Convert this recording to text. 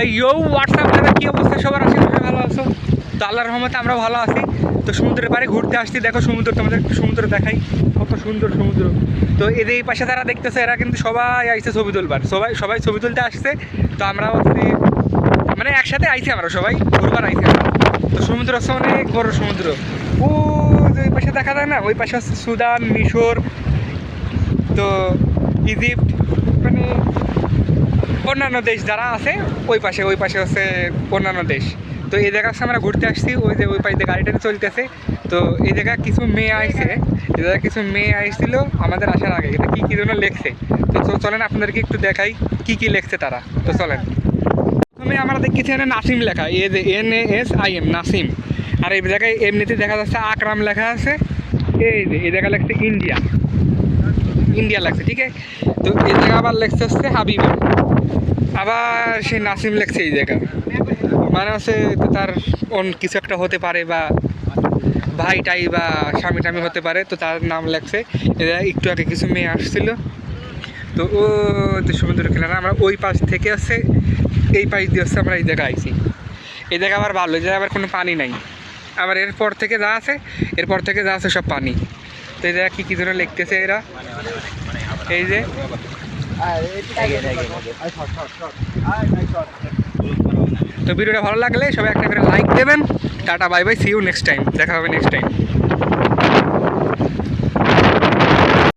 You WhatsApp দাদা কী অবস্থা? সবার আশেপাশে ভালো আছো। তো আল্লাহর রহমতে আমরা ভালো আছি। তো সমুদ্রের পাড়ে ঘুরতে আসছি। দেখো সমুদ্র, তোমাদের সমুদ্র দেখাই। কত সুন্দর সমুদ্র। তো এদের এই পাশে যারা দেখতেছে, এরা কিন্তু সবাই আইছে ছবি তুলবার। সবাই সবাই ছবি তুলতে আসছে। তো আমরা হচ্ছে মানে একসাথে আইছি আমরা সবাই। ঘুরবার আইছি আমরা। তো সমুদ্র হচ্ছে অনেক বড় সমুদ্র। ও ওই পাশে দেখা যায় না? ওই পাশে হচ্ছে সুদান, মিশর, তো ইজিপ্ট। মানে অন্যান্য দেশ যারা আছে, ওই পাশে ওই পাশে হচ্ছে অন্যান্য দেশ। তো এই জায়গার আমরা ঘুরতে আসছি, ওই যে ওই পাশে গাড়িটা চলতেছে। তো এই জায়গায় কিছু মেয়ে আইছে, এই জায়গায় কিছু মেয়ে আইছিল আমাদের আসার আগে। এটা কী কী জন্য লেখছে। তো চলেন আপনাদেরকে একটু দেখাই কি কি লেখছে তারা। তো চলেন। প্রথমে আমরা দেখছি এখানে নাসিম লেখা, এ যে N A S I M, Nasim. আর এই জায়গায় এমনিতে দেখা যাচ্ছে আকরাম লেখা আছে। এই যে, এই জায়গায় লেখছে ইন্ডিয়া। ইন্ডিয়া লাগছে, ঠিক আছে? তো এই জায়গা আবার লেখছে হচ্ছে হাবিবা। আবার সে নাসিম লেখছে এই জায়গা। মানে হচ্ছে তার অন কিছু একটা হতে পারে বা ভাই টাই বা স্বামী টামি হতে পারে, তো তার নাম লেখছে। এরা একটু আগে কিছু মেয়ে আসছিল। তো ও যে সমুদ্র কিনারে, আমরা ওই পাশ থেকে হচ্ছে এই পাশ দিয়ে হচ্ছে আমরা এই জায়গায় আইছি। এই জায়গা আবার ভালো, এই জায়গায় আবার কোনো পানি নাই। আবার এরপর থেকে যা আছে, এরপর থেকে যা আছে সব পানি। তো এরা কী কী জন্য লিখতেছে এরা? এই যে। তো ভিডিওটা ভালো লাগলে সবাই একটা করে লাইক দেবেন। Tata bye bye see you next time দেখা হবে নেক্সট টাইম